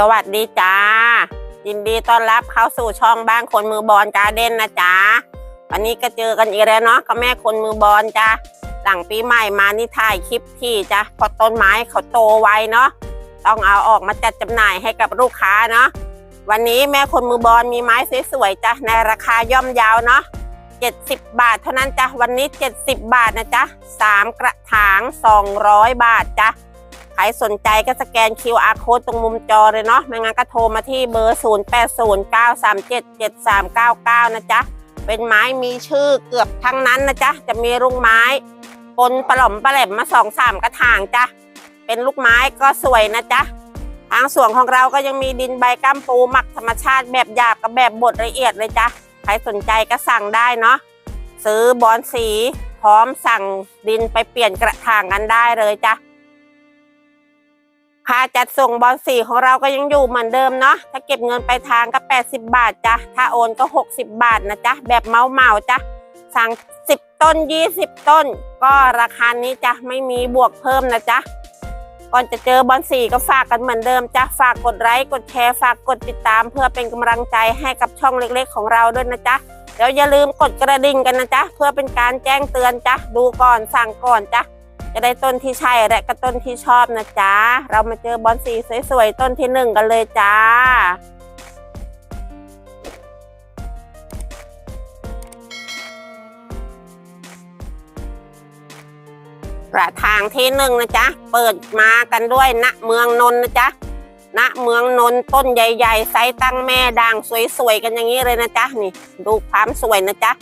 สวัสดีจ้า ยินดีต้อนรับเข้าสู่ช่องบ้านคนมือบอลการ์เด้นนะจ๊ะวันนี้ก็เจอกันอีกแล้วเนาะกับแม่คนมือบอลจ้าหลังปีใหม่มานี่ถ่ายคลิปที่จ้ะพอต้นไม้เขาโตไวเนาะต้องเอาออกมาจัดจำหน่ายให้กับลูกค้าเนาะวันนี้แม่คนมือบอลมีไม้สวยๆจ้ะในราคาย่อมยาวเนาะ70 บาทเท่านั้นจ้ะวันนี้ 70 บาทนะจ๊ะสามกระถาง 200 บาทจ้ะ ใครสนใจก็สแกน QR code ตรงมุมจอเลยเนาะไม่งั้นก็โทรมาที่เบอร์ 0809377399 นะจ๊ะ เป็นไม้มีชื่อเกือบทั้งนั้นนะจ๊ะ จะมีลูกไม้ปนปลอมปลาแหลมมาสองสามกระถางจ้ะ เป็นลูกไม้ก็สวยนะจ๊ะ ทางสวนของเราก็ยังมีดินใบกัมปูหมักธรรมชาติแบบหยาบกับแบบบดละเอียดเลยจ้ะ ใครสนใจก็สั่งได้เนาะ ซื้อบอลสีพร้อมสั่งดินไปเปลี่ยนกระถางกันได้เลยจ้ะ ค่าจัดส่งบอลสีของเราก็ยังอยู่เหมือนเดิมเนาะถ้าเก็บเงินไปทางก็ 80 บาทจ้ะถ้าโอนก็ 60 บาทนะจ๊ะแบบเมาเมาจ้ะสั่ง 10 ต้น 20 ต้น ก็ราคานี้จ้ะไม่มีบวกเพิ่มนะจ๊ะก่อนจะเจอบอลสีก็ฝากกันเหมือนเดิมจ้ะฝากกดไลค์กดแชร์ฝากกดติดตาม เพื่อเป็นกำลังใจให้กับช่องเล็กๆ ของเราด้วยนะจ๊ะเดี๋ยวอย่าลืมกดกระดิ่งกันนะจ๊ะเพื่อเป็นการแจ้งเตือนจ้ะดูก่อนสั่งก่อนจ้ะ จะได้ต้นที่ใช่และก็ต้นที่ชอบนะจ๊ะ เรามาเจอบอลสีสวยๆ ต้นที่หนึ่งกันเลยจ้ากระถางที่หนึ่งนะจ๊ะ เปิดมากันด้วยณเมืองนนท์นะจ๊ะณเมืองนนท์ต้นใหญ่ๆไซส์ตั้งแม่ด่างสวยๆกันอย่างนี้เลยนะจ๊ะนี่ ดูความสวยนะจ๊ะ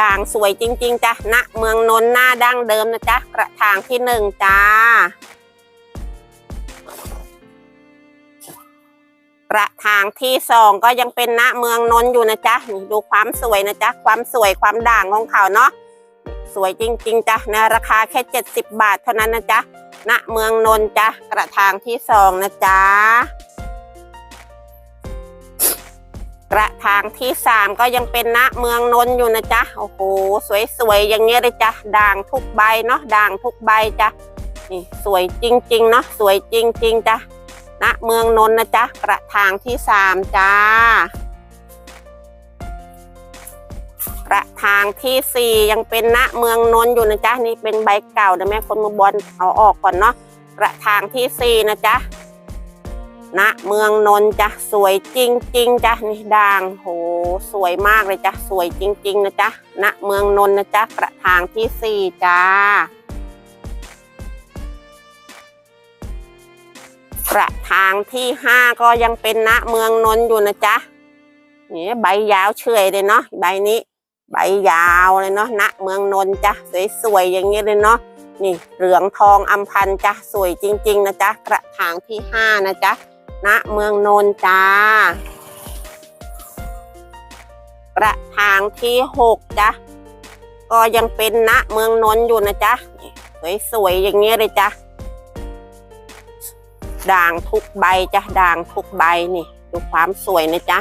ด่างสวยจริง ๆจ้ะณเมืองนนท์หน้าดั้งเดิมนะจ๊ะกระถางที่หนึ่งจ้ากระถางที่สองก็ยังเป็นณเมืองนนท์อยู่นะจ๊ะนี่ดูความสวยนะจ๊ะความสวยความด่างของเขาเนาะสวยจริง ๆจ้ะในราคาแค่ 70 บาทเท่านั้นนะจ๊ะณเมืองนนท์จ้ะกระถางที่สองนะจ๊ะ กระถางที่สามก็ยังเป็นณเมืองนน์อยู่นะจ๊ะโอ้โหสวยๆอย่างเงี้ยเลยจ้ะด่างทุกใบเนาะด่างทุกใบจ้ะนี่สวยจริงๆเนาะสวยจริง ๆจ้ะณเมืองนน์นะจ๊ะกระถางที่สามจ้ากระถางที่สี่ยังเป็นณเมืองนน์อยู่นะจ๊ะนี่เป็นใบเก่าเดี๋ยวแม่คนมือบอลเอาออกก่อนเนาะกระถางที่สี่นะจ๊ะ ณเมืองนนท์จ้ะสวยจริงๆจ้ะนี่ด่างโหสวยมากเลยจ้ะสวยจริง ๆ นะจ๊ะณเมืองนนท์นะจ๊ะกระถางที่สี่จ้ากระถางที่ห้าก็ยังเป็นณเมืองนนท์อยู่นะจ๊ะนี่ใบยาวเฉยเลยเนาะใบนี้ ใบยาวเลยเนาะณเมืองนนท์จ้ะสวยๆอย่างนี้เลยเนาะนี่เหลืองทองอำพันจ้ะสวยจริง ๆ นะจ๊ะกระถางที่ห้านะจ๊ะ ณเมืองนนจ้ากระถางที่หกจ้ะก็ยังเป็นณเมืองนนอยู่นะจ๊ะสวยๆอย่างเงี้เลยจ้ะด่างทุกใบจ้ะด่างทุกใบนี่ ดูความสวยนะจ๊ะ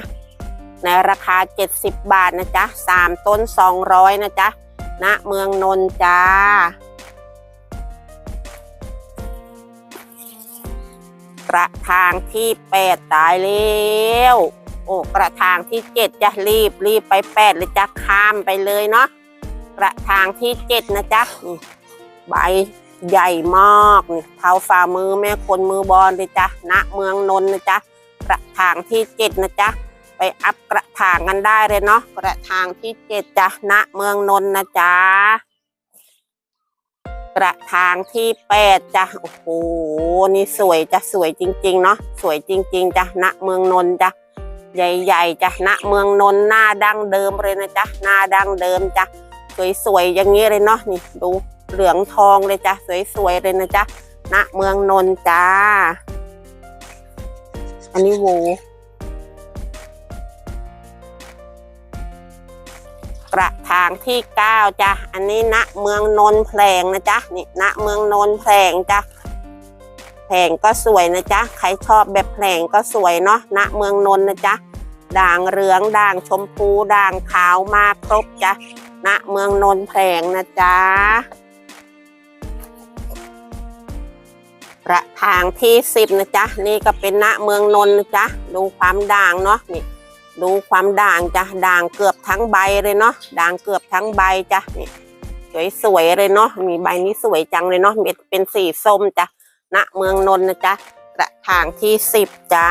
ในราคา 70 บาทนะจ๊ะสามต้น 200 นะจ๊ะณเมืองนนจ้า กระถางที่แปดตายแล้วโอ้กระถางที่เจ็ดจะรีบรีบไปแปดเลยจะข้ามไปเลยเนาะกระถางที่เจ็ดนะจ๊ะนี่ใบใหญ่มากนี่เท้าฝ่ามือแม่คนมือบอลเลยจ้ะณเมืองนนท์นะจ๊ะกระถางที่เจ็ดนะจ๊ะไปอัพกระถางกันได้เลยเนาะกระถางที่เจ็ดจ้ะณเมืองนนท์นะจ๊ะ กระถางที่แปดจ้ะโอ้โหนี่สวยจ้ะสวยจริงๆเนาะสวยจริง ๆจ้ะณเมืองนนท์จ้ะใหญ่ๆจ้ะณเมืองนนท์หน้าดั้งเดิมเลยนะจ๊ะหน้าดั้งเดิมจ้ะสวยๆอย่างนี้เลยเนาะนี่ดูเหลืองทองเลยจ้ะสวยๆเลยนะจ๊ะณเมืองนนท์จ้าอันนี้โว กระถางที่เก้าจ้ะอันนี้ณเมืองนนแผลงนะจ๊ะนี่ณเมืองนนแผลงจ้ะแผลงก็สวยนะจ๊ะใครชอบแบบแผลงก็สวยเนาะณเมืองนนนะจ๊ะด่างเหลืองด่างชมพูด่างขาวมาครบจ้ะณเมืองนนแผลงนะจ๊ะกระถางที่สิบนะจ๊ะนี่ก็เป็นณเมืองนนนะจ๊ะดูความด่างเนาะนี่ ดูความด่างจ้ะด่างเกือบทั้งใบเลยเนาะด่างเกือบทั้งใบจ้ะนี่สวยๆเลยเนาะมีใบนี้สวยจังเลยเนาะเม็ดเป็นสีส้มจ้ะณเมืองนนท์นะจ๊ะกระถางที่สิบจ้า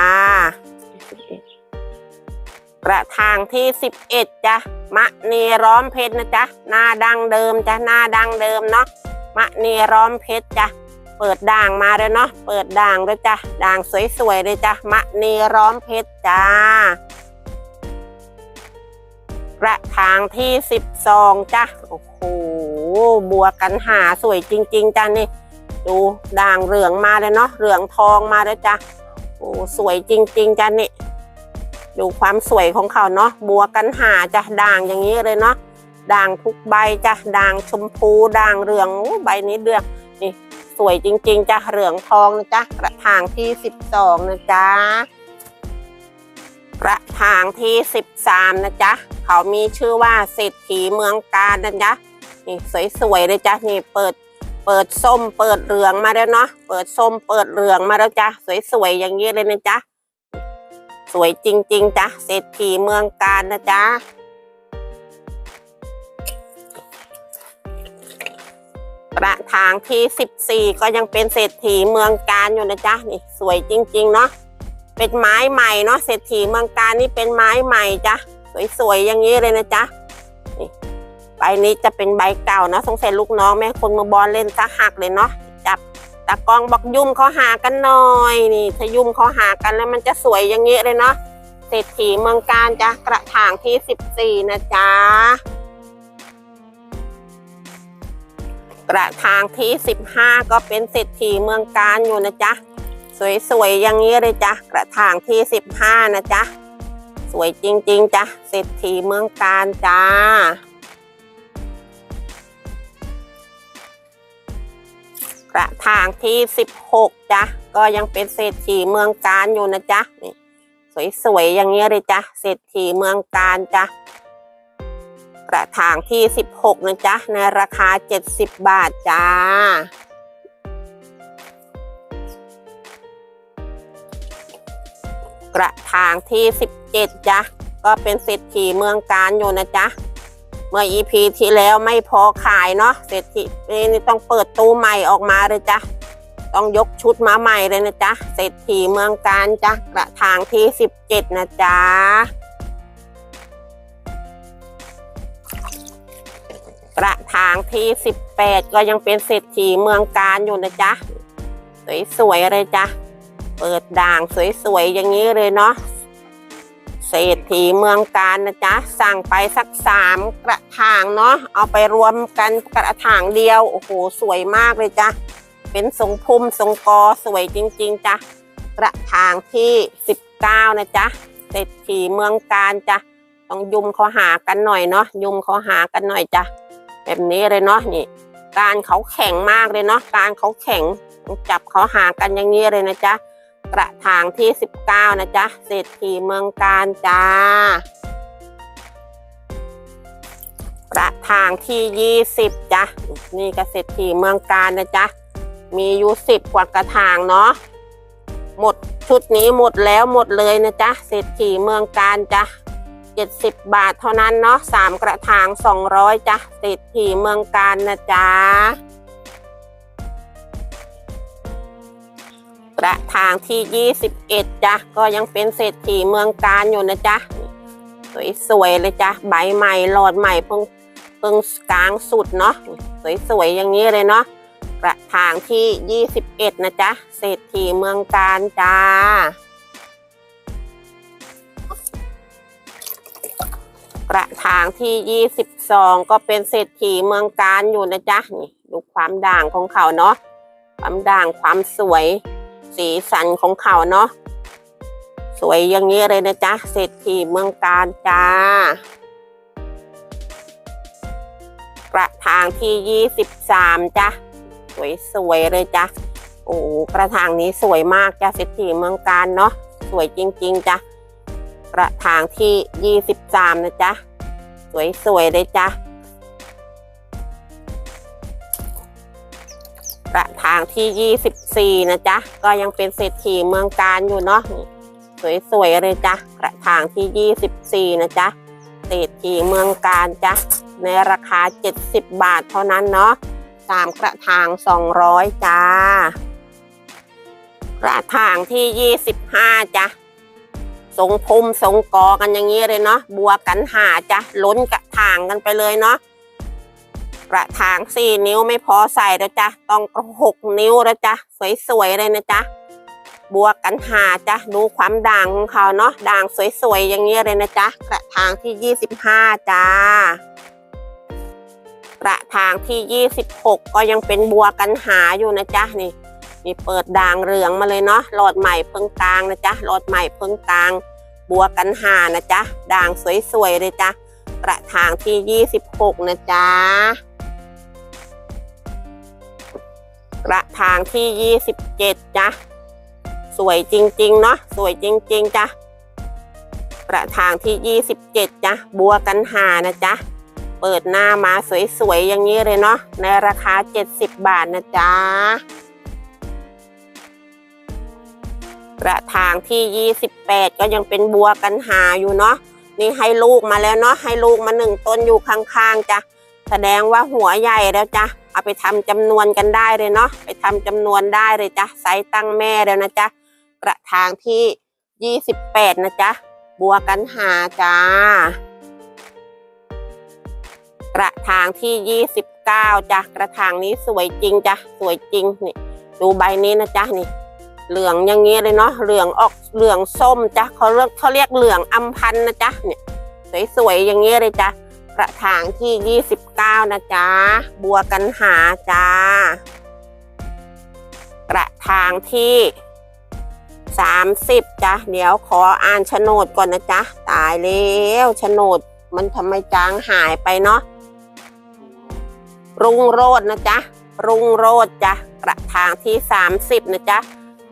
กระถางที่สิบเอ็ดจ้ะมะนีร้อมเพชรนะจ๊ะหน้าดังเดิมจ้ะหน้าดังเดิมเนาะมะนีร้อมเพชรจ้ะเปิดด่างมาเลยเนาะเปิดด่างด้วยจ้ะด่างสวยๆเลยจ้ะมะนีร้อมเพชรจ้า กระถางที่สิบสองจ้ะโอ้โหบัวกันหาสวยจริง ๆจ้ะนี่ ดูด่างเหลืองมาเลยเนาะเหลืองทองมาเลยจ้ะโอ้สวยจริง ๆจ้ะนี่ ดูความสวยของเขาเนาะบัวกันหาจ้ะด่างอย่างนี้เลยเนาะด่างทุกใบจ้ะด่างชมพูด่างเหลืองโอ้ใบนี้เดืองนี่สวยจริง ๆจ้ะเหลืองทองนะจ๊ะกระถางที่สิบสองนะจ๊ะ กระถางที่สิบสามนะจ๊ะ เขามีชื่อว่าเศรษฐีเมืองการนะจ๊ะ นี่สวยๆเลยจ้ะ นี่เปิดเปิดส้มเปิดเหลืองมาแล้วเนาะ เปิดส้มเปิดเหลืองมาแล้วจ้ะ สวยๆอย่างนี้เลยนะจ๊ะ สวยจริง ๆจ้ะ เศรษฐีเมืองการนะจ๊ะกระถางที่สิบสี่ก็ยังเป็นเศรษฐีเมืองการอยู่นะจ๊ะ นี่สวยจริง ๆ เนาะ เป็นไม้ใหม่เนาะเศรษฐีเมืองการนี่เป็นไม้ใหม่จ้ะสวยๆอย่างนี้เลยนะจ๊ะนี่ใบนี้จะเป็นใบเก่านะสงสัยลูกน้องแม่คนมือบอลเล่นซะหักเลยเนาะจับตากองบอกยุ่มเขาหากันหน่อยนี่ถ้ายุ่มเขาหากันแล้วมันจะสวยอย่างนี้เลยเนาะเศรษฐีเมืองการจ้ะกระถางที่สิบสี่นะจ๊ะกระถางที่สิบห้าก็เป็นเศรษฐีเมืองการอยู่นะจ๊ะ สวยๆอย่างนี้เลยจ้ะกระถางที่สิบห้านะจ๊ะ สวยจริง ๆจ้ะเศรษฐีเมืองการจ้า กระถางที่สิบหกจ้ะก็ยังเป็นเศรษฐีเมืองการอยู่นะจ๊ะนี่สวยๆอย่างนี้เลยจ้ะเศรษฐีเมืองการจ้ะกระถางที่สิบหกนะจ๊ะ ในราคาเจ็ดสิบบาทจ้า กระถางที่ 17จ้ะก็เป็นเศรษฐีเมืองการอยู่นะจ๊ะเมื่อ EP ที่แล้วไม่พอขายเนาะเศรษฐีนี่ต้องเปิดตู้ใหม่ออกมาเลยจ้ะต้องยกชุดมาใหม่เลยนะจ๊ะเศรษฐีเมืองการจ้ะกระถางที่ 17 นะจ๊ะกระถางที่ 18 ก็ยังเป็นเศรษฐีเมืองการอยู่นะจ๊ะสวยๆเลยจ้ะ เปิดด่างสวยๆ อย่างนี้เลยเนาะเศรษฐีเมืองการนะจ๊ะ สั่งไปสักสามกระถางเนาะเอาไปรวมกันกระถางเดียว โอ้โห สวยมากเลยจ้ะ เป็นทรงพุ่มทรงกอสวยจริง ๆจ้ะ กระถางที่สิบเก้านะจ๊ะเศรษฐีเมืองการจ้ะ ต้องยุมเขาหากันหน่อยเนาะยุมเขาหากันหน่อยจ้ะ แบบนี้เลยเนาะนี่ การเขาแข็งมากเลยเนาะการเขาแข็งจับเขาหากันอย่างนี้เลยนะจ๊ะ กระถางที่ 19 นะจ๊ะเศรษฐีเมืองการจ้ากระถางที่ 20จ้ะนี่ก็เศรษฐีเมืองการนะจ๊ะมีอยู่10กว่ากระถางเนาะหมดชุดนี้หมดแล้วหมดเลยนะจ๊ะเศรษฐีเมืองการจ้ะ70 บาทเท่านั้นเนาะ3กระถาง 200จ้ะเศรษฐีเมืองการนะจ๊ะ กระถางที่ 21จ้ะก็ยังเป็นเศรษฐีเมืองการอยู่นะจ๊ะสวยๆเลยจ้ะใบใหม่หลอดใหม่เพิ่งเพิ่งกลางสุดเนาะสวยๆอย่างนี้เลยเนาะกระถางที่ 21 นะจ๊ะเศรษฐีเมืองการจ้ากระถางที่ 22 ก็เป็นเศรษฐีเมืองการอยู่นะจ๊ะนี่ดูความด่างของเขาเนาะความด่างความสวย สีสันของเขาเนาะสวยอย่างนี้เลยนะจ๊ะเศรษฐีเมืองการจ้ากระถางที่23จ้ะสวยๆเลยจ้ะโอ้กระถางนี้สวยมากจ้ะเศรษฐีเมืองการเนาะสวยจริง ๆจ้ะกระถางที่23นะจ๊ะสวยๆเลยจ้ะ ระถางที่ 24 นะจ๊ะ ก็ยังเป็นเศรษฐีเมืองการอยู่เนาะสวยๆเลยจ้ะกระถางที่ 24 นะจ๊ะเศรษฐีเมืองการจ้ะในราคา 70 บาทเท่านั้นเนาะสามกระถาง 200 จ้ากระถางที่ 25 จ้ะทรงพุ่มทรงกอกันอย่างนี้เลยเนาะบัวกันหาจ้ะล้นกระถางกันไปเลยเนาะ กระถางสี่นิ้วไม่พอใส่แล้วจ้ะต้องหกนิ้วแล้วจ้ะสวยๆเลยนะจ๊ะบวกกันหาจ้ะดูความด่างของเขาเนาะด่างสวยๆอย่างนี้เลยนะจ๊ะกระถางที่ยี่สิบห้าจ้ากระถางที่ยี่สิบหกก็ยังเป็นบัวกันหาอยู่นะจ๊ะนี่มีเปิดด่างเหลืองมาเลยเนาะหลอดใหม่เพิ่งกลางนะจ๊ะหลอดใหม่เพิ่งกลาง บัวกันหานะจ๊ะด่างสวยๆเลยจ้ะกระถางที่ยี่สิบหกนะจ๊ะ กระถางที่ 27จ้ะสวยจริงๆเนาะสวยจริงๆจ้ะกระถางที่ 27จ้ะบัวกันหานะจ๊ะเปิดหน้ามาสวยๆอย่างนี้เลยเนาะในราคา 70 บาทนะจ๊ะกระถางที่ 28 ก็ยังเป็นบัวกันหาอยู่เนาะนี่ให้ลูกมาแล้วเนาะให้ลูกมาหนึ่งต้นอยู่ข้างๆจ้ะแสดงว่าหัวใหญ่แล้วจ้ะ เอาไปทำจำนวนกันได้เลยเนาะไปทำจำนวนได้เลยจ้ะไซส์ตั้งแม่แล้วนะจ๊ะกระถางที่ 28 นะจ๊ะบัวกันหาจ้ากระถางที่ 29จ้ะกระถางนี้สวยจริงจ้ะสวยจริงนี่ดูใบนี้นะจ๊ะนี่ เหลืองอย่างเงี้เลยเนาะเหลืองออกเหลืองส้มจ้ะเขาเรียกเขาเรียกเหลืองอัมพันนะจ๊ะเนี่ยสวยๆอย่างเงี้เลยจ้ะ กระถางที่ 29 นะจ๊ะ บัวกันหาจ้า กระถางที่ 30จ้ะเดี๋ยวขออ่านโฉนดก่อนนะจ๊ะ ตายแล้วโฉนดมันทำไมจางหายไปเนาะ รุ่งโรจนะจ๊ะ รุ่งโรจน์จ้ะ กระถางที่ 30 นะจ๊ะ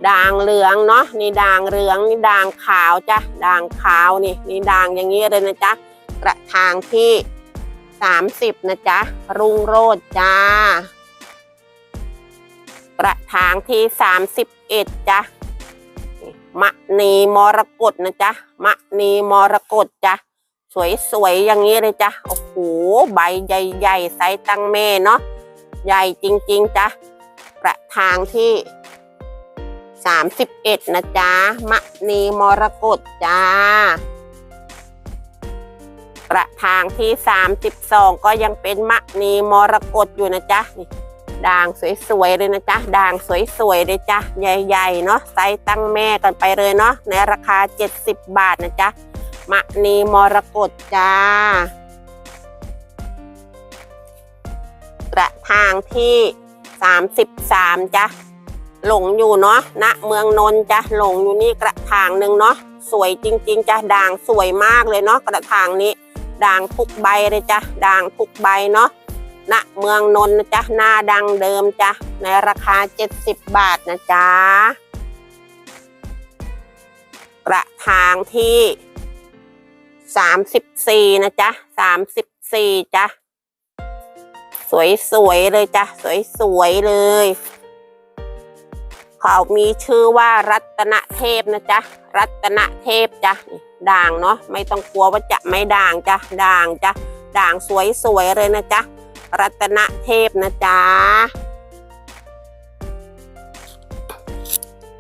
ด่างเหลืองเนาะ นี่ด่างเหลือง นี่ด่างขาวจ้ะ ด่างขาวนี่ นี่ด่างอย่างนี้เลยนะจ๊ะ กระถางที่ 30 นะจ๊ะ รุ่งโรจน์จ้า กระถางที่ 31 จ้ะมะนีมรกตนะจ๊ะมะนีมรกตจ้ะสวยๆอย่างนี้เลยจ้ะโอ้โหใบใหญ่ๆไซส์ตั้งแม่เนาะใหญ่จริง ๆจ้ะกระถางที่ 31 นะจ๊ะมะนีมรกตจ้า กระถางที่ 32 ก็ยังเป็นมะนีมรกตอยู่นะจ๊ะนี่ด่างสวยๆเลยนะจ๊ะด่างสวยๆเลยจ้ะใหญ่ๆเนาะไซส์ตั้งแม่กันไปเลยเนาะในราคา 70 บาทนะจ๊ะมะนีมรกตจ้ากระถางที่ 33จ้ะหลงอยู่เนาะณเมืองนนท์จ้ะหลงอยู่นี่กระถางหนึ่งเนาะสวยจริง ๆจ้ะด่างสวยมากเลยเนาะกระถางนี้ ด่างทุกใบเลยจ้ะด่างทุกใบเนาะณเมืองนนท์นะจ๊ะหน้าดังเดิมจ้ะในราคา 70 บาทนะจ๊ะกระถางที่ 34 นะจ๊ะ 34 จ้ะ สวยๆเลยจ้ะ สวยๆเลย เขามีชื่อว่ารัตนเทพนะจ๊ะ รัตนเทพจ้ะนี่ ด่างเนาะไม่ต้องกลัวว่าจะไม่ด่างจ้ะด่างจ้ะด่างสวยๆเลยนะจ๊ะรัตนเทพนะจ๊ะ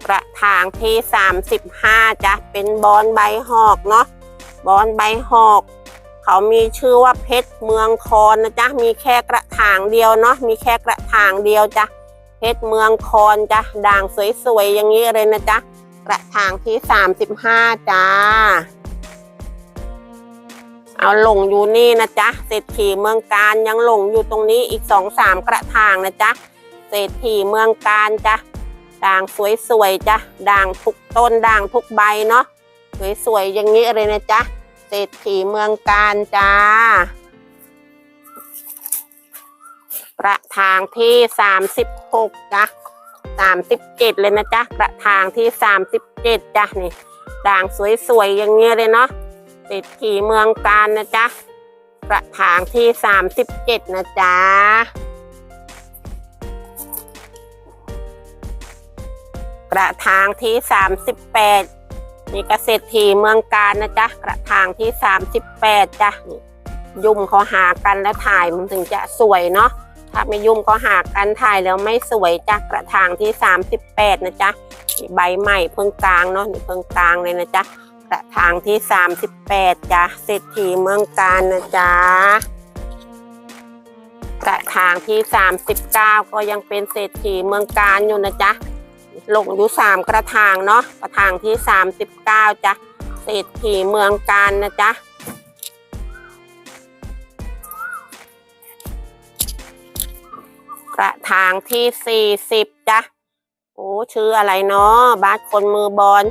กระถางที่ 35จ้ะเป็นบอนใบหอกเนาะบอนใบหอกเขามีชื่อว่าเพชรเมืองคอนนะจ๊ะมีแค่กระถางเดียวเนาะมีแค่กระถางเดียวจ้ะเพชรเมืองคอนจ้ะด่างสวยๆอย่างนี้เลยนะจ๊ะ กระถางที่ 35 จ้า เอาหลงอยู่นี่นะจ๊ะเศรษฐีเมืองการยังหลงอยู่ตรงนี้อีกสองสามกระถางนะจ๊ะเศรษฐีเมืองการจ้ะด่างสวยๆจ้ะด่างทุกต้นด่างทุกใบเนาะสวยๆอย่างนี้เลยนะจ๊ะเศรษฐีเมืองการจ้ากระถางที่ 36จ้ะ 37เลยนะจ๊ะกระถางที่37จ้ะนี่ด่างสวยๆอย่างเงี้ยเลยเนาะเศรษฐีเมืองการนะจ๊ะกระถางที่37นะจ๊ะกระถางที่สามสิบแปดนี่เกษตรทีเมืองการนะจ๊ะกระถางที่สามสิบแปดจ้ะนี่ยุ่มเขาหากันแล้วถ่ายมันถึงจะสวยเนาะ ถ้าไม่ยุ่มก็หากันถ่ายแล้วไม่สวยจ้ะกระถางที่สามสิบแปดนะจ๊ะใบใหม่เพิ่งกลางเนาะนี่เพิ่งกลางเลยนะจ๊ะกระถางที่สามสิบแปดจ้ะเศรษฐีเมืองการนะจ๊ะกระถางที่ 39 ก็ยังเป็นเศรษฐีเมืองการอยู่นะจ๊ะลงอยู่สามกระถางเนาะกระถางที่ 39จ้ะเศรษฐีเมืองการนะจ๊ะ กระถางที่40จ้ะโอ้ชื่ออะไรเนาะบาสคนมือบอล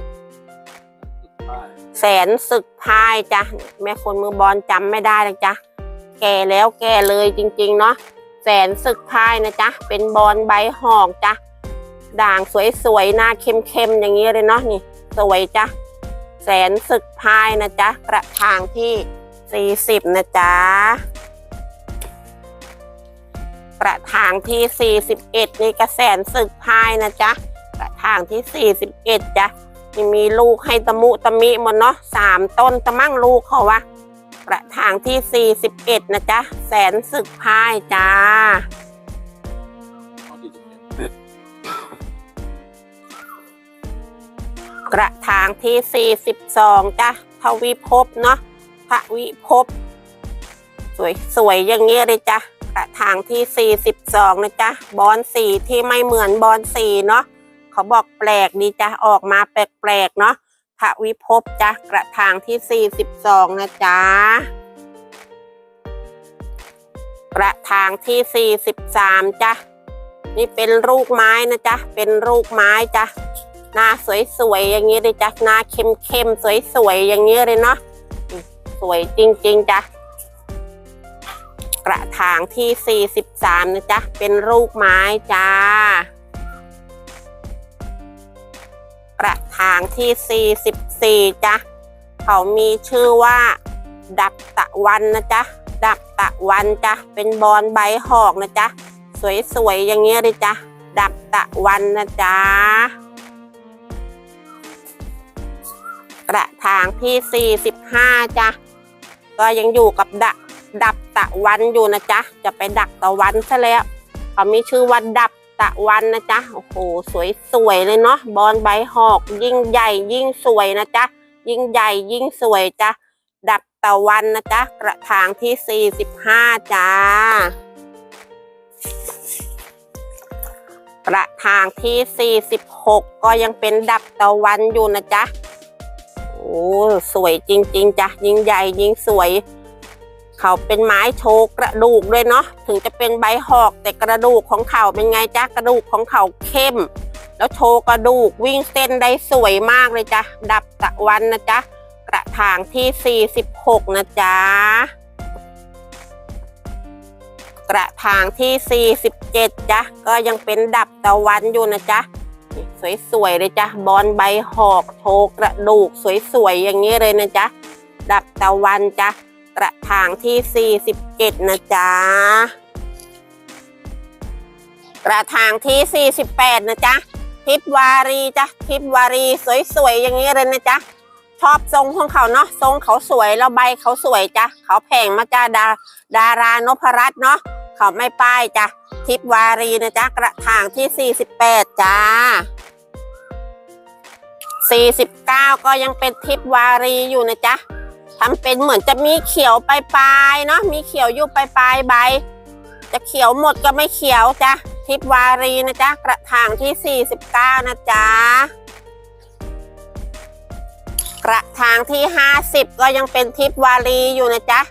แสนศึกพายจ้ะแม่คนมือบอลจำไม่ได้เลยจ้ะแก่แล้วแก่เลยจริงๆเนาะแสนศึกพายนะจ๊ะเป็นบอลใบหอกจ้ะด่างสวยๆหน้าเข้มๆอย่างนี้เลยเนาะนี่ สวยจ้ะแสนศึกพายนะจ๊ะกระถางที่40นะจ๊ะ กระถางที่ 41 นี่กระแสนศึกพายนะจ๊ะ กระถางที่ 41จ้ะนี่มีลูกให้ตะมุตะมิหมดเนาะสามต้นตะมั่งลูกเขาวะกระถางที่ 41 นะจ๊ะ แสนศึกพายจ้า กระถางที่ 42 จ้ะทวีภพเนาะทวิภพสวย สวยอย่างเงี้ยเลยจ้ะ กระถางที่ 42 นะจ๊ะ บอลสีที่ไม่เหมือนบอลสีเนาะเขาบอกแปลกดีจ้ะ ออกมาแปลกๆเนาะทวิภพจ้ะ กระถางที่ 42 นะจ๊ะ กระถางที่ 43 จ้ะ นี่เป็นลูกไม้นะจ๊ะ เป็นลูกไม้จ้ะ หน้าสวยๆ อย่างนี้เลยจ้ะ หน้าเข้มๆ สวยๆ อย่างนี้เลยเนาะ สวยจริงๆ จ้ะ กระถางที่ 43 นะจ๊ะ เป็นลูกไม้จ้ากระถางที่ 44 จ้ะ เขามีชื่อว่า ดับตะวันนะจ๊ะ ดับตะวันจ้ะ เป็นบอลใบหอกนะจ๊ะ สวยๆ อย่างเงี้ยเลยจ้ะ ดับตะวันนะจ๊ะ กระถางที่ 45 จ้ะ ก็ยังอยู่กับดับ ดับตะวันอยู่นะจ๊ะ จะไปดักตะวันซะแล้วเขามีชื่อว่าดับตะวันนะจ๊ะ โอ้โห สวยๆเลยเนาะ บอลใบหอก ยิ่งใหญ่ ยิ่งสวยนะจ๊ะ ยิ่งใหญ่ ยิ่งสวยจ้ะ ดับตะวันนะจ๊ะ กระถางที่ 45จ้ากระถางที่ 46 ก็ยังเป็นดับตะวันอยู่นะจ๊ะ โอ้ สวยจริง ๆจ้ะ ยิ่งใหญ่ ยิ่งสวย เขาเป็นไม้โชว์กระดูกด้วยเนาะถึงจะเป็นใบหอกแต่กระดูกของเขาเป็นไงจ๊ะกระดูกของเขาเข้ม แล้วโชว์กระดูกวิ่งเส้นได้สวยมากเลยจ้ะดับตะวันนะจ๊ะกระถางที่ 46 นะจ๊ะกระถางที่ 47จ้ะก็ยังเป็นดับตะวันอยู่นะจ๊ะสวยๆเลยจ้ะบอลใบหอกโชว์กระดูกสวยๆอย่างนี้เลยนะจ๊ะดับตะวันจ้ะ กระถางที่ 47 นะจ๊ะ กระถางที่ 48 นะจ๊ะทิพวารีจ้ะทิพวารีสวยๆอย่างนี้เลยนะจ๊ะชอบทรงของเขาเนาะทรงเขาสวยแล้วใบเขาสวยจ้ะเขาแพงมาจ้าดาดารานพรัตน์เนาะเขาไม่ป้ายจ้ะทิพวารีนะจ๊ะกระถางที่ 48 จ้า 49 ก็ยังเป็นทิพวารีอยู่นะจ๊ะ ทำเป็นเหมือนจะมีเขียวปลายๆเนาะมีเขียวอยู่ปลายๆใบ จะเขียวหมดก็ไม่เขียวจ้ะทิพวารีนะจ๊ะกระถางที่ 49 นะจ๊ะกระถางที่ 50 ก็ยังเป็นทิพวารีอยู่นะจ๊ะ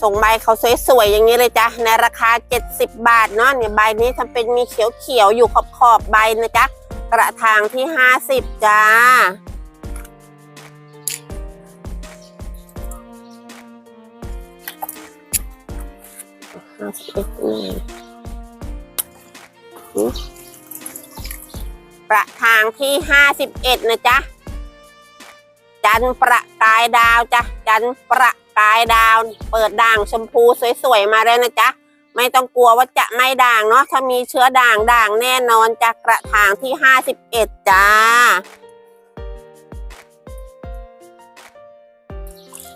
ส่งใบเขาสวยๆอย่างนี้เลยจ้ะในราคา 70 บาทเนาะเนี่ยใบนี้ทำเป็นมีเขียวๆอยู่ขอบๆใบนะจ๊ะกระถางที่ 50 จ้า ห้าสิบเอ็ดนี่ประทางที่ห้าสิบเอ็ดนะจ๊ะ จันประกายดาวจ้ะ จันประกายดาว เปิดด่างชมพูสวยๆมาแล้วนะจ๊ะ ไม่ต้องกลัวว่าจะไม่ด่างเนาะ ถ้ามีเชื้อด่างด่างแน่นอนจากกระถางที่ห้าสิบเอ็ดจ้า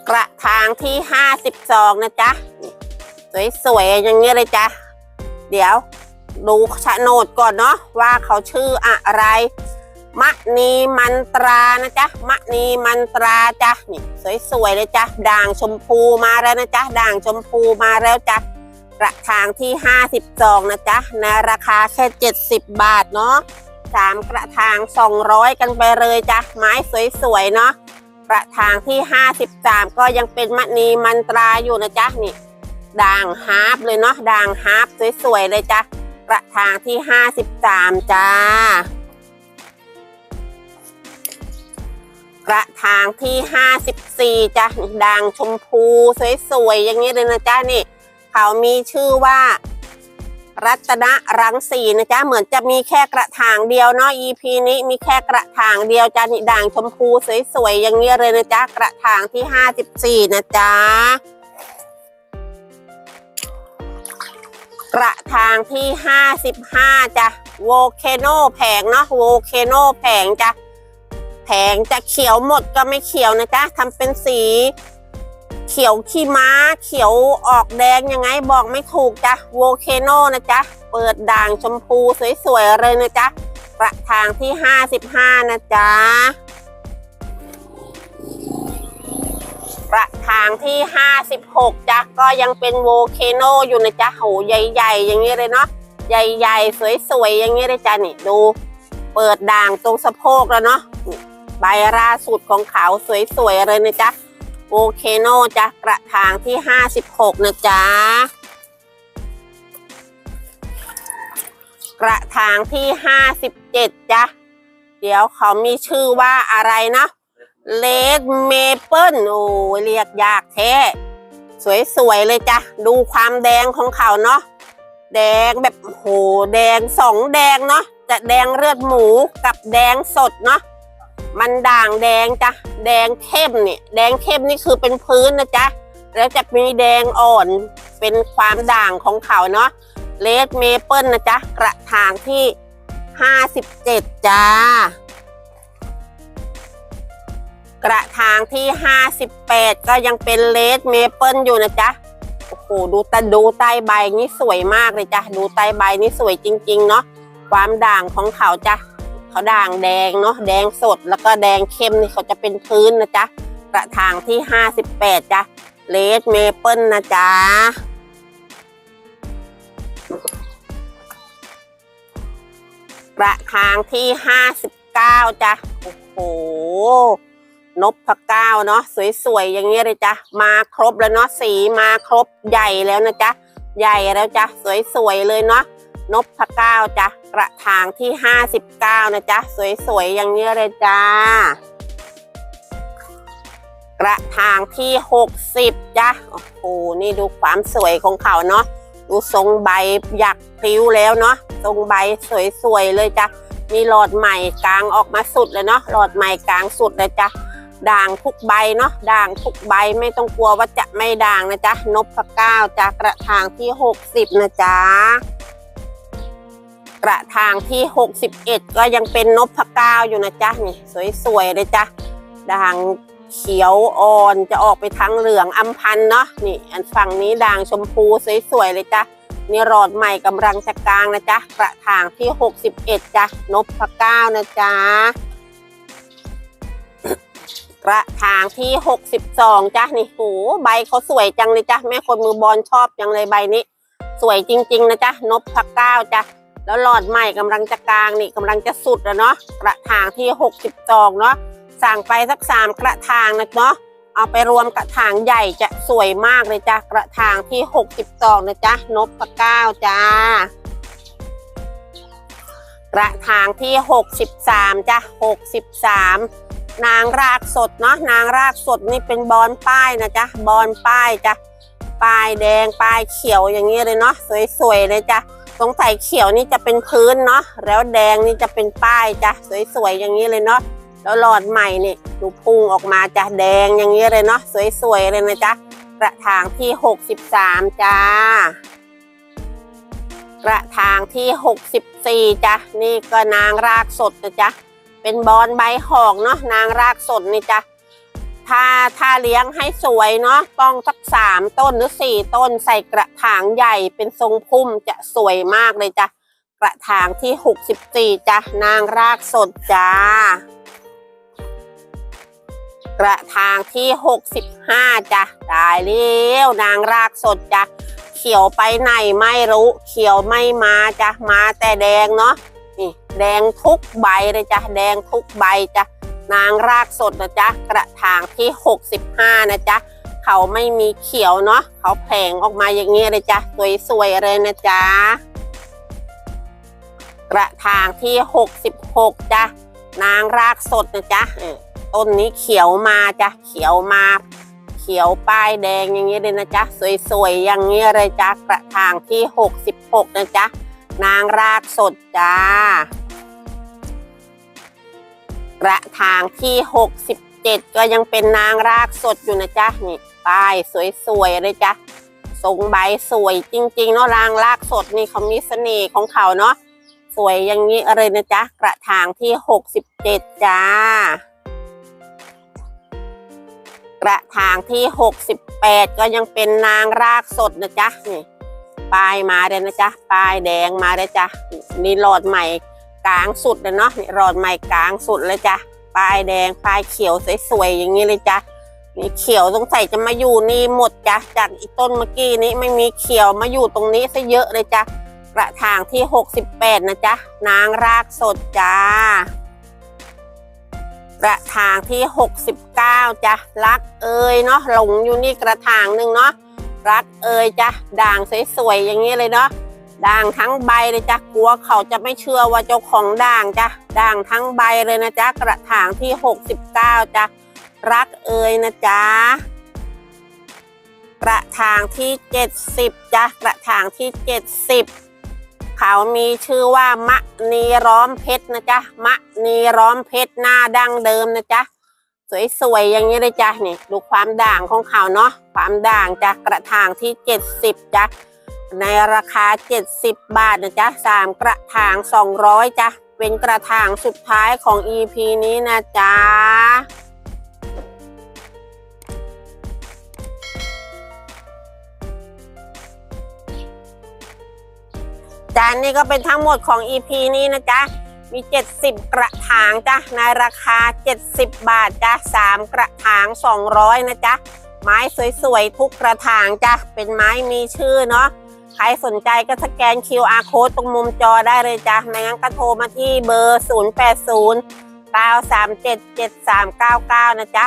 กระถางที่ห้าสิบสองนะจ๊ะ สวยๆอย่างนี้เลยจ้ะเดี๋ยวดูโฉนดก่อนเนาะว่าเขาชื่ออะไรมะนีมันตรานะจ๊ะมะนีมันตราจ้ะนี่สวยๆเลยจ้ะด่างชมพูมาแล้วนะจ๊ะด่างชมพูมาแล้วจ้ะกระถางที่ 52 นะจ๊ะในราคาแค่ 70 บาทเนาะสามกระถาง 200 กันไปเลยจ้ะไม้สวยๆเนาะกระถางที่ 53 ก็ยังเป็นมะนีมันตราอยู่นะจ๊ะนี่ ด่างฮาร์ปเลยเนาะด่างฮาร์ปสวยๆเลยจ้ะกระถางที่53จ้ากระถางที่54จ้ะด่างชมพูสวยๆอย่างนี้เลยนะจ๊ะนี่ เขามีชื่อว่า รัตนรังสีนะจ๊ะเหมือนจะมีแค่กระถางเดียวเนาะ EP นี้มีแค่กระถางเดียวจ้ะนี่ด่างชมพูสวยๆอย่างนี้เลยนะจ๊ะกระถางที่54นะจ๊ะ กระถางที่55จ้ะโวเคโนแผงเนาะโวเคโนแผงจ้ะแผงจะเขียวหมดก็ไม่เขียวนะจ๊ะทำเป็นสี เขียวขี้ม้า เขียวออกแดงยังไงบอกไม่ถูกจ้ะโวเคโนนะจ๊ะเปิดด่างชมพูสวยๆเลยนะจ๊ะกระถางที่55นะจ๊ะ ระถางที่ 56จ้ะก็ยังเป็นโวเคโนอยู่นะจ๊ะโหใหญ่ ๆ อย่างนี้เลยเนาะใหญ่ ๆ สวย ๆ อย่างนี้เลยจ้ะนี่ดูเปิดด่างตรงสะโพกแล้วเนาะใบราสุดของเขาสวย ๆ เลยนะจ๊ะโวเคโนจ้ะกระถางที่ 56 นะจ๊ะกระถางที่ 57จ้ะเดี๋ยวเขามีชื่อว่าอะไรนะ เลดเมเปิลโอ้เรียกยากแท้ สวยๆเลยจ้ะ ดูความแดงของเขาเนาะแดงแบบโหแดงสองแดงเนาะจะแดงเลือดหมูกับแดงสดเนาะมันด่างแดงจ้ะแดงเข้มเนี่ยแดงเข้มนี่คือเป็นพื้นนะจ๊ะแล้วจะมีแดงอ่อนเป็นความด่างของเขาเนาะเลดเมเปิลนะจ๊ะกระถางที่ 57 จ้า กระถางที่ 58 ก็ยังเป็นเลดเมเปิลอยู่นะจ๊ะโอ้โหดูตาดูใต้ใบนี่สวยมากเลยจ้ะดูใต้ใบนี่สวยจริง ๆ เนาะความด่างของเขาจ้ะเขาด่างแดงเนาะแดงสดแล้วก็แดงเข้มนี่เขาจะเป็นพื้นนะจ๊ะกระถางที่ 58จ้ะเลดเมเปิลนะจ๊ะกระถางที่ 59จ้ะโอ้โห นบพเก้าวเนาะสวยๆอย่างนี้เลยจ้ะมาครบแล้วเนาะสีมาครบใหญ่แล้วนะจ๊ะใหญ่แล้วจ้ะสวยๆเลยเนาะนบพเก้าวจ้ะกระถางที่59นะจ๊ะสวยๆอย่างนี้เลยจ้ากระถางที่60จ้ะโอ้โหนี่ดูความสวยของเขาเนาะดูทรงใบหยักพิ้วแล้วเนาะทรงใบสวยๆเลยจ้ะมีหลอดใหม่กลางออกมาสุดเลยเนาะหลอดใหม่กลางสุดเลยจ้ะ ด่างทุกใบเนาะด่างทุกใบไม่ต้องกลัวว่าจะไม่ด่างนะจ๊ะนพเก้าจากกระถางที่ 60 นะจ๊ะกระถางที่ 61 ก็ยังเป็นนพเก้าอยู่นะจ๊ะนี่สวยๆเลยจ้ะด่างเขียวอ่อนจะออกไปทางเหลืองอัมพันเนาะนี่ อันฝั่งนี้ด่างชมพูสวยๆเลยจ้ะนี่หลอดใหม่กำลังจะกลางนะจ๊ะกระถางที่ 61จ้ะนบพเก้านะจ๊ะ กระถางที่ 62จ้ะนี่โหใบเขาสวยจังเลยจ้ะแม่คนมือบอลชอบจังเลยใบนี้ สวยจริง ๆ นะจ๊ะนพพักเก้าจ้ะแล้วหลอดใหม่กำลังจะกลางนี่กำลังจะสุดแล้วเนาะกระถางที่ 62เนาะสั่งไปสักสามกระถางนะเนาะเอาไปรวมกระถางใหญ่จะสวยมากเลยจ้ะกระถางที่ 62นะจ๊ะนพพักเก้าจ้ากระถางที่ 63จ้ะ63 นางรากสดเนาะนางรากสดนี่เป็นบอลป้ายนะจ๊ะบอลป้ายจ้ะป้ายแดงป้ายเขียวอย่างนี้เลยเนาะสวยๆเลยจ้ะสงสัยเขียวนี่จะเป็นพื้นเนาะแล้วแดงนี่จะเป็นป้ายจ้ะสวยๆอย่างนี้เลยเนาะแล้วหลอดใหม่นี่ดูพุ่งออกมาจ้ะแดงอย่างนี้เลยเนาะสวยๆเลยนะจ๊ะกระถางที่ 63จ้ากระถางที่ 64จ้ะนี่ก็นางรากสดนะจ๊ะ เป็นบอนใบหอกเนาะนางรากสดนี่จ้ะถ้าถ้าเลี้ยงให้สวยเนาะต้องสักสามต้นหรือสี่ต้นใส่กระถางใหญ่เป็นทรงพุ่มจะสวยมากเลยจ้ะกระถางที่64จ้ะนางรากสดจ้ากระถางที่65จ้ะได้เร็วนางรากสดจ้ะเขียวไปไหนไม่รู้ เขียวไม่มาจ้ะมาแต่แดงเนาะ แดงทุกใบเลยจ้ะแดงทุกใบจ้ะนางรากสดนะจ๊ะกระถางที่ 65 นะจ๊ะเขาไม่มีเขียวเนาะเขาแผงออกมาอย่างนี้เลยจ้ะสวยๆเลยนะจ๊ะกระถางที่ 66จ้ะนางรากสดนะจ๊ะเออต้นนี้เขียวมาจ้ะเขียวมา เขียวป้ายแดงอย่างนี้เลยนะจ๊ะสวยๆอย่างนี้เลยจ้ะกระถางที่ 66 นะจ๊ะนางรากสดจ้า กระถางที่ 67 ก็ยังเป็นนางรากสดอยู่นะจ๊ะนี่ป้ายสวยๆเลยจ้ะทรงใบสวยจริง ๆ เนาะรางรากสดนี่เขามีเสน่ห์ของเขาเนาะสวยอย่างนี้เลยนะจ๊ะกระถางที่ 67 จ้ากระถางที่ 68 ก็ยังเป็นนางรากสดนะจ๊ะนี่ปลายมาเลยนะจ๊ะปลายแดงมาเลยจ้ะนี่หลอดใหม่ กลางสุดเลยเนาะนี่หลอดใหม่กลางสุดเลยจ้ะปลายแดงปลายเขียวสวยๆอย่างนี้เลยจ้ะนี่เขียวสงสัยจะมาอยู่นี่หมดจ้ะจากอีกต้นเมื่อกี้นี้ไม่มีเขียวมาอยู่ตรงนี้ซะเยอะเลยจ้ะกระถางที่ 68 นะจ๊ะ นางรากสดจ้ากระถางที่ 69จ้ะรักเอ่ยเนาะหลงอยู่นี่กระถางหนึ่งเนาะรักเอ่ยจ้ะด่างสวยๆอย่างนี้เลยเนาะ ด่างทั้งใบเลยจ้ะกลัวเขาจะไม่เชื่อว่าเจ้าของด่างจ้ะด่างทั้งใบเลยนะจ๊ะกระถางที่ 69จ้ะรักเอ่ยนะจ๊ะกระถางที่ 70จ้ะกระถางที่ 70 เขามีชื่อว่ามะนีร้อมเพชรนะจ๊ะมะนีร้อมเพชรหน้าดั้งเดิมนะจ๊ะสวยๆอย่างนี้เลยจ้ะนี่ดูความด่างของเขาเนาะความด่างจากกระถางที่ 70จ้ะ ในราคา 70 บาทนะจ๊ะสามกระถาง 200จ้ะเป็นกระถางสุดท้ายของ EP นี้นะจ๊ะจานนี้ก็เป็นทั้งหมดของ EP นี้นะจ๊ะ มี 70 กระถางจ้ะ ในราคา 70 บาทจ้ะ 3 กระถาง 200 นะจ๊ะ ไม้สวยๆ ทุกกระถางจ้ะ เป็นไม้มีชื่อเนาะ ใครสนใจก็สแกน QR code ตรงมุมจอได้เลยจ้ะ ไม่งั้นก็โทรมาที่เบอร์ 080 937 7399 นะจ๊ะ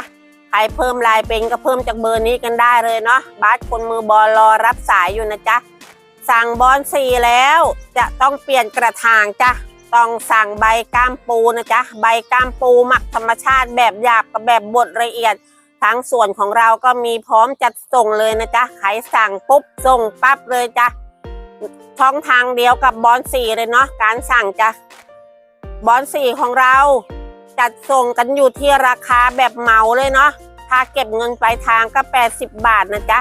ใครเพิ่มลายเป็นก็เพิ่มจากเบอร์นี้กันได้เลยเนาะ บาสคนมือบอลรอรับสายอยู่นะจ๊ะ สั่งบอนสีแล้วจะต้องเปลี่ยนกระถางจ้ะ ต้องสั่งใบก้ามปูนะจ๊ะ ใบก้ามปูหมักธรรมชาติแบบหยาบกับแบบบดละเอียด ทั้งส่วนของเราก็มีพร้อมจัดส่งเลยนะจ๊ะใครสั่งปุ๊บส่งปั๊บเลยจ้ะช่องทางเดียวกับบอนสีเลยเนาะการสั่งจ้ะบอนสีของเรา จัดส่งกันอยู่ที่ราคาแบบเหมาเลยเนาะถ้าเก็บเงินปลายทางก็ 80 บาทนะจ๊ะ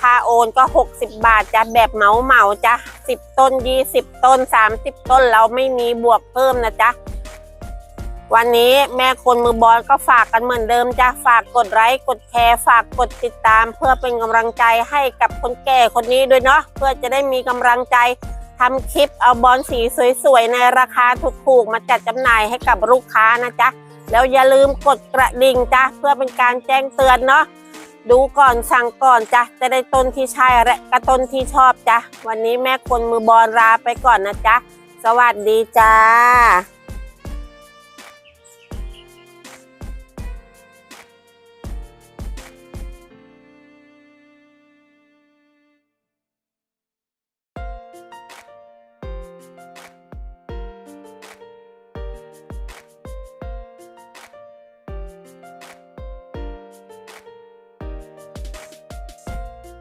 ค่าโอนก็ 60 บาทจ้ะแบบเหมาเหมาจ้ะ10 ต้น 20 ต้น 30 ต้นเราไม่มีบวกเพิ่มนะจ๊ะ วันนี้แม่คนมือบอลก็ฝากกันเหมือนเดิมจ้ะฝากกดไลค์กดแชร์ฝากกดติดตาม เพื่อเป็นกำลังใจให้กับคนแก่คนนี้ด้วยเนาะเพื่อจะได้มีกำลังใจทำคลิปเอาบอลสีสวยๆ ในราคาถูกๆ มาจัดจำหน่ายให้กับลูกค้านะจ๊ะ แล้วอย่าลืมกดกระดิ่งจ้ะเพื่อเป็นการแจ้งเตือนเนาะดูก่อนสั่งก่อนจ้ะจะได้ต้นที่ใช่และกระต้นที่ชอบจ้ะวันนี้แม่คนมือบอลลาไปก่อนนะจ๊ะ สวัสดีจ้า